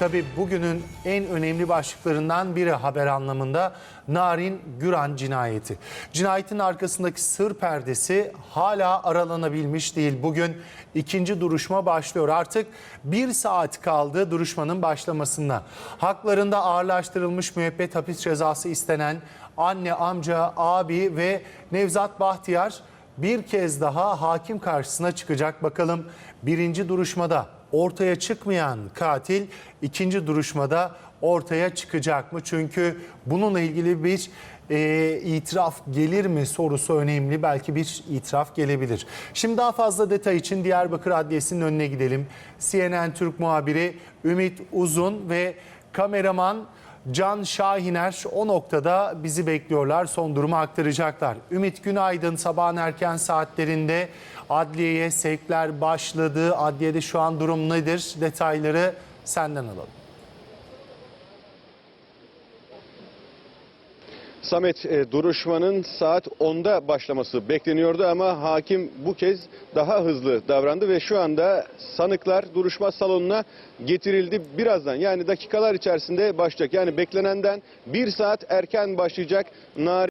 Tabii bugünün en önemli başlıklarından biri haber anlamında Narin Güran cinayeti. Cinayetin arkasındaki sır perdesi hala aralanabilmiş değil. Bugün ikinci duruşma başlıyor. Artık bir saat kaldı duruşmanın başlamasına. Haklarında ağırlaştırılmış müebbet hapis cezası istenen anne, amca, abi ve Nevzat Bahtiyar bir kez daha hakim karşısına çıkacak. Bakalım birinci duruşmada ortaya çıkmayan katil ikinci duruşmada ortaya çıkacak mı? Çünkü bununla ilgili bir e, itiraf gelir mi sorusu önemli. Belki bir itiraf gelebilir. Şimdi daha fazla detay için Diyarbakır Adliyesi'nin önüne gidelim. CNN Türk muhabiri Ümit Uzun ve kameraman Can Şahiner o noktada bizi bekliyorlar. Son durumu aktaracaklar. Ümit günaydın. Sabahın erken saatlerinde adliyeye sevkler başladı. Adliyede şu an durum nedir? Detayları senden alalım. Samet e, duruşmanın saat 10'da başlaması bekleniyordu ama hakim bu kez daha hızlı davrandı ve şu anda sanıklar duruşma salonuna getirildi. Birazdan yani dakikalar içerisinde başlayacak. Yani beklenenden bir saat erken başlayacak. Nari